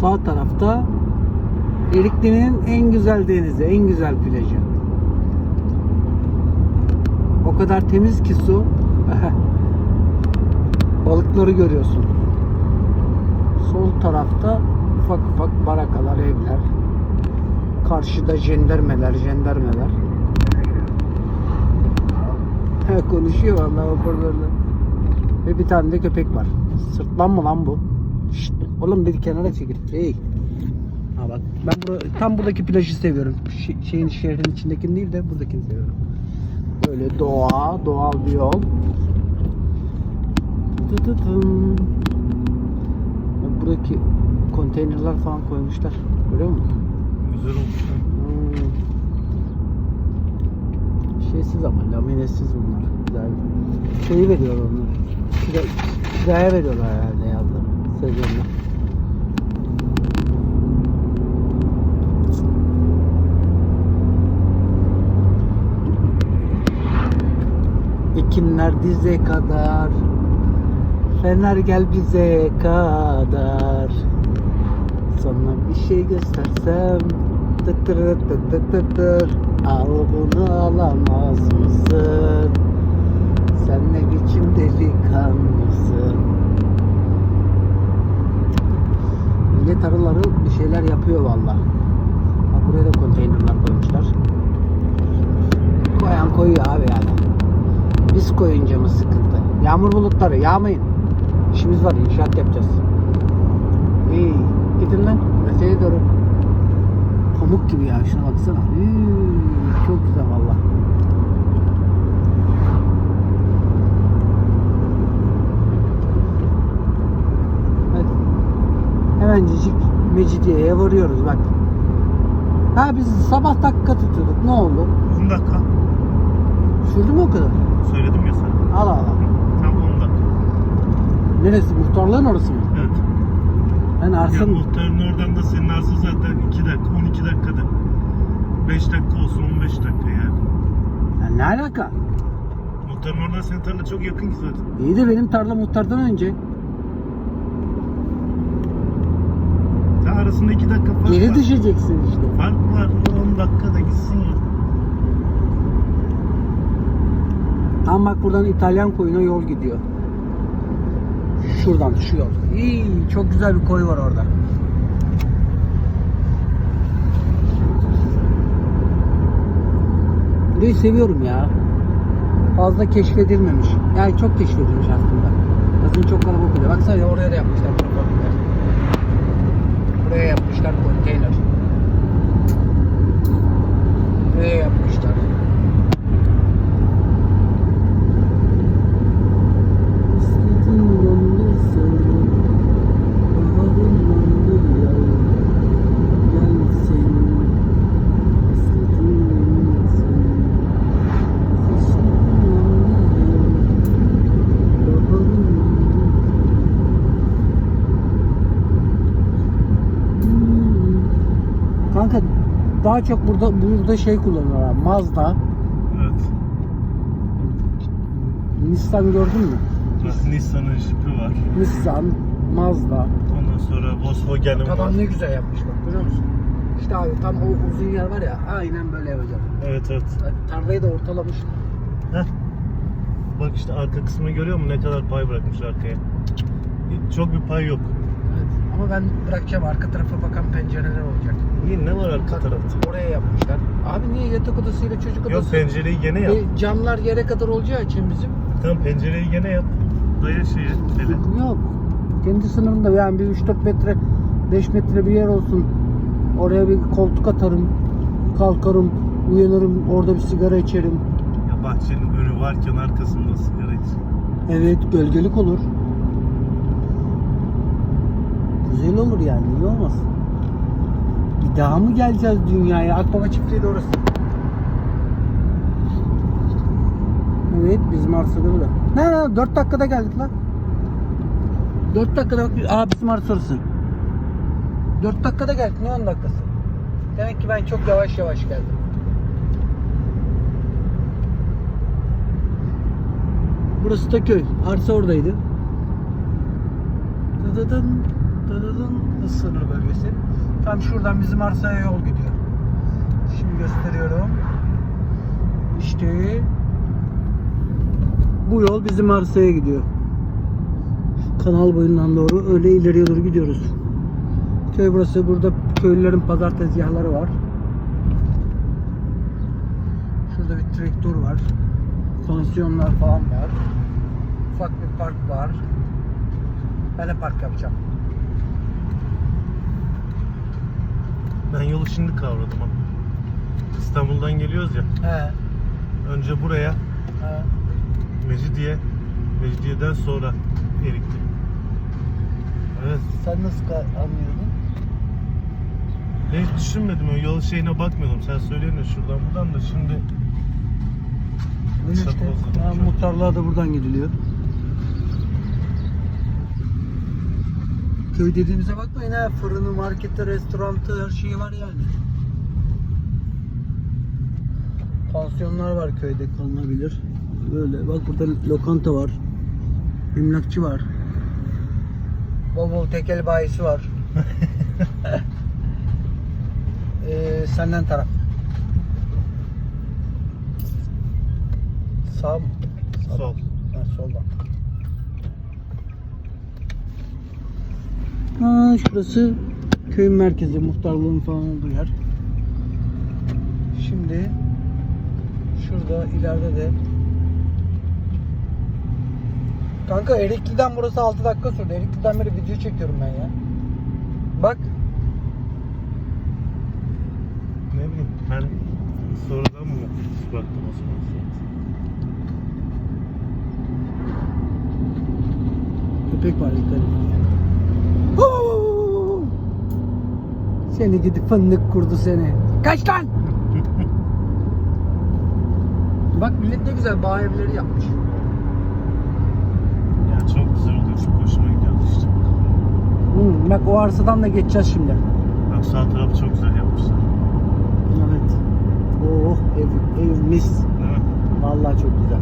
Sağ tarafta Erikli'nin en güzel denizi, en güzel plajı. O kadar temiz ki su. Balıkları görüyorsun. Sol tarafta ufak ufak barakalar, evler. Karşıda jendarmeler. He, Konuşuyor vallahi hoparlörle. Ve bir tane de köpek var. Sırtlan mı lan bu? Oğlum bir kenara çekil. Hey. Ha bak ben bura, tam buradaki plajı seviyorum. Şi- şeyin şehrin içindekini değil de buradakini seviyorum. Böyle doğa, doğal bir yol. Tı tı tım. Bak buradaki konteynerler falan koymuşlar. Görüyor musun? Güzel olmuş. Hmm. Şeysiz ama laminesiz bunlar. Güzel. Şeyi veriyor onları. Kira, kiraya veriyorlar herhalde yazda. Sezonda. Ekinler dize kadar Fener gel bize kadar sana bir şey göstersem tıtır tıtır tıtır Al bunu alamaz mısın? Sen ne biçim delikanlısın? Millet arıları bir şeyler yapıyor valla. Bak buraya da konteynerler koymuşlar. Koyan koyuyor abi. Biz koyunca mı sıkıntı? Yağmur bulutları yağmayın. İşimiz var inşaat yapacağız. İyi. Gidin lan. Mesele doğru. Pamuk gibi ya. Şuna baksana. Üy, çok güzel valla. Hadi. Hemencecik Mecidiye'ye varıyoruz bak. Ha biz sabah dakika tutuyorduk. Ne oldu? 10 dakika. Sürdü mü o kadar? Söyledim ya sana. Al al. Tam 10 dakika. Neresi? Muhtarlığın orası mı? Evet. Ben Ya Arslan... muhtarın oradan da senin arsa zaten 2 dakika, 12 dakikada. 5 dakika olsun 15 dakika yani. Ya ne alaka? Muhtarın oradan senin tarla çok yakın ki zaten. İyi de benim tarla muhtardan önce. Ta arasında 2 dakika fark Geri var. düşeceksin işte. Fark var. 10 dakikada gitsin ya. Tam bak buradan İtalyan koyuna yol gidiyor. Şuradan şu yol. İyi, çok güzel bir koy var orada. Burayı seviyorum ya. Fazla keşfedilmemiş. Yani çok keşfedilmiş aslında. Yazın çok kalabalık oluyor. Baksana ya oraya da yapmışlar. Buraya yapmışlar konteyner. Buraya yapmışlar. Daha çok burada burada şey kullanıyorlar. Mazda, Evet. Nissan gördün mü? Bak Nissan'ın jipi var. Nissan, Mazda. Ondan sonra Volkswagen'in var. Adam ne güzel yapmış bak görüyor musun? İşte abi tam o uzun yer var ya aynen böyle yapacağım. Evet evet. Tarlayı da ortalamış. Heh. Bak işte arka kısmını görüyor musun? Ne kadar pay bırakmış arkaya. Çok bir pay yok. Ama ben bırakacağım arka tarafa bakan pencereler olacak. İyi ne var arka tarafta? Oraya yapmışlar. Abi niye yatak odasıyla çocuk odası? Yok pencereyi gene yap. Ve camlar yere kadar olacağı için bizim Tamam pencereyi gene yap. Daya şeyi, tele. yok. Kendi sınırında yani bir 3-4 metre 5 metre bir yer olsun. Oraya bir koltuk atarım. Kalkarım, uyanırım, orada bir sigara içerim. Ya bahçenin önü varken arkasında sigara iç. Evet, gölgelik olur. Güzel olur yani, niye olmasın? Bir daha mı geleceğiz dünyaya? Akbaba çiftliği de orası. Evet, bizim arsada burada. Ne ne, 4 dakikada geldik lan. 4 dakikada bak, aa bizim arsa orası. 4 dakikada geldik, ne 10 dakikası? Demek ki ben çok yavaş yavaş geldim. Burası da köy. Arsa oradaydı. Dıdıdın, Dıdıdın hız sınır bölgesi. Tam şuradan bizim arsaya yol gidiyor. Şimdi gösteriyorum. İşte bu yol bizim arsaya gidiyor. Kanal boyundan doğru öyle ileriye doğru gidiyoruz. Köy burası. Burada köylülerin pazar tezgahları var. Şurada bir traktör var. Pansiyonlar falan var. Ufak bir park var. Ben de park yapacağım. Ben yolu şimdi kavradım ama. İstanbul'dan geliyoruz ya. He. Önce buraya he. Mecidiye, Mecidiyeden sonra Erikli. Evet. Sen nasıl anlıyordun? Ben hiç düşünmedim o yol şeyine bakmıyordum. Sen söyleyince şuradan buradan da şimdi Öyle işte. Ha, muhtarlığa da buradan gidiliyor. Köy dediğimize bakmayın ha. Fırını, marketi, restoranı, her şeyi var yani. Pansiyonlar var köyde kalınabilir. Böyle bak burada lokanta var. Emlakçı var. Bol bol tekel bayisi var. ee, senden taraf. Sağ mı? Sağ. sol. Ha, soldan. Ha, şurası köyün merkezi, muhtarlığın falan olduğu yer. Şimdi şurada ileride de Kanka Erikli'den burası 6 dakika sürdü. Erikli'den beri video çekiyorum ben ya. Bak. Ne bileyim ben sonradan mı baktım o zaman? Köpek var et. Huu! Seni gidip fındık kurdu seni. Kaç lan! Bak millet ne güzel bağ evleri yapmış. Ya çok güzel oluyor. Çok hoşuma gidiyor işte. Hmm, bak o arsadan da geçeceğiz şimdi. Bak sağ tarafı çok güzel yapmışlar. Evet. Oh ev, ev mis. Mi? Vallahi çok güzel.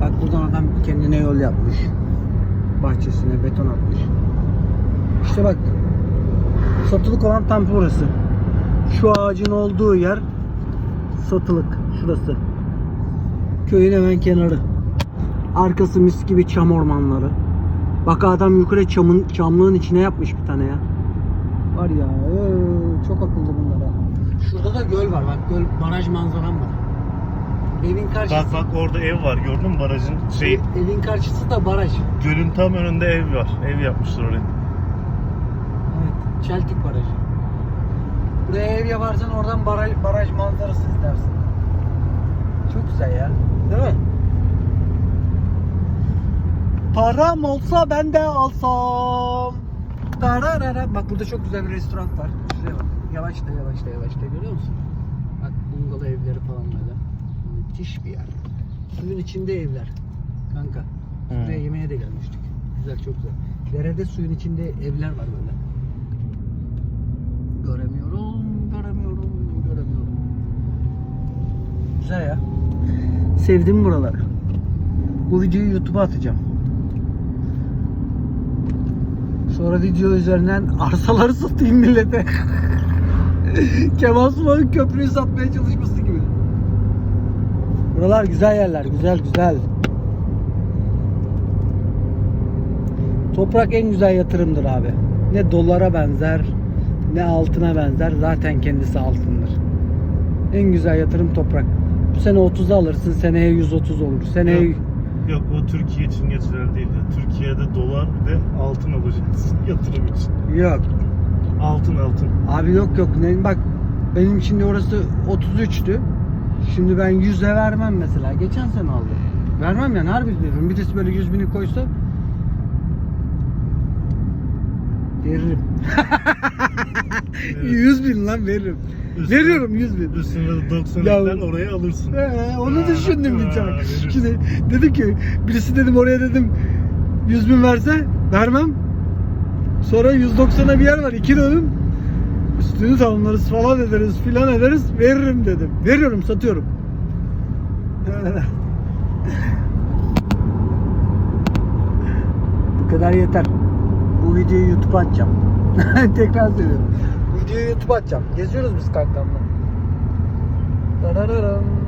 Bak buradan adam kendine yol yapmış. Bahçesine beton atmış. İşte bak. Satılık olan tam burası. Şu ağacın olduğu yer satılık. Şurası. Köyün hemen kenarı. Arkası mis gibi çam ormanları. Bak adam yukarı çamın, çamlığın içine yapmış bir tane ya. Var ya ee, çok akıllı bunlara. Şurada da göl var bak göl baraj manzaram var. Evin karşısı. Bak bak orada ev var gördün mü barajın şey Evin karşısı da baraj. gölün tam önünde ev var. Ev yapmışlar oraya. Çeltik Barajı. Buraya ev yaparsan oradan baraj, baraj manzarası izlersin. Çok güzel ya. Değil mi? Param olsa ben de alsam. Tararara. Bak burada çok güzel bir restoran var. Şuraya bak. Yavaşla yavaşla yavaşla görüyor musun? Bak bungalov evleri falan böyle. Müthiş bir yer. Suyun içinde evler. Kanka. Buraya Hmm. yemeğe de gelmiştik. Güzel çok güzel. Derede suyun içinde evler var böyle. Göremiyorum, göremiyorum, göremiyorum. Güzel ya. Sevdim buraları. Bu videoyu YouTube'a atacağım. Sonra video üzerinden arsaları satayım millete. Kemal Sunal'ın köprüyü satmaya çalışması gibi. Buralar güzel yerler, güzel güzel. Toprak en güzel yatırımdır abi. Ne dolara benzer, ne altına benzer. Zaten kendisi altındır. En güzel yatırım toprak. Bu sene 30'a alırsın, seneye 130 olur. Seneye Yok. Yok o Türkiye için geçerli değil. Türkiye'de dolar de altın alacaksın yatırım için. yok. Altın altın. Abi yok yok. Bak benim şimdi orası 33'tü. Şimdi ben 100'e vermem mesela. Geçen sene aldım. Vermem yani harbi diyorum. Birisi böyle 100 bini koysa veririm. 100 bin lan veririm. Üstüne- Veriyorum 100 bin. Üstüne de 90 Ya- oraya alırsın. Ee, onu Ha, düşündüm bir tane. Şimdi dedi ki birisi dedim oraya dedim 100 bin verse vermem. Sonra 190'a bir yer var 2 dönüm. Üstünü tamamlarız falan ederiz filan ederiz veririm dedim. Veriyorum satıyorum. Bu kadar yeter. Bu videoyu YouTube'a atacağım. Tekrar söylüyorum. Bu videoyu YouTube'a atacağım. Geziyoruz biz kankamla. Darararam.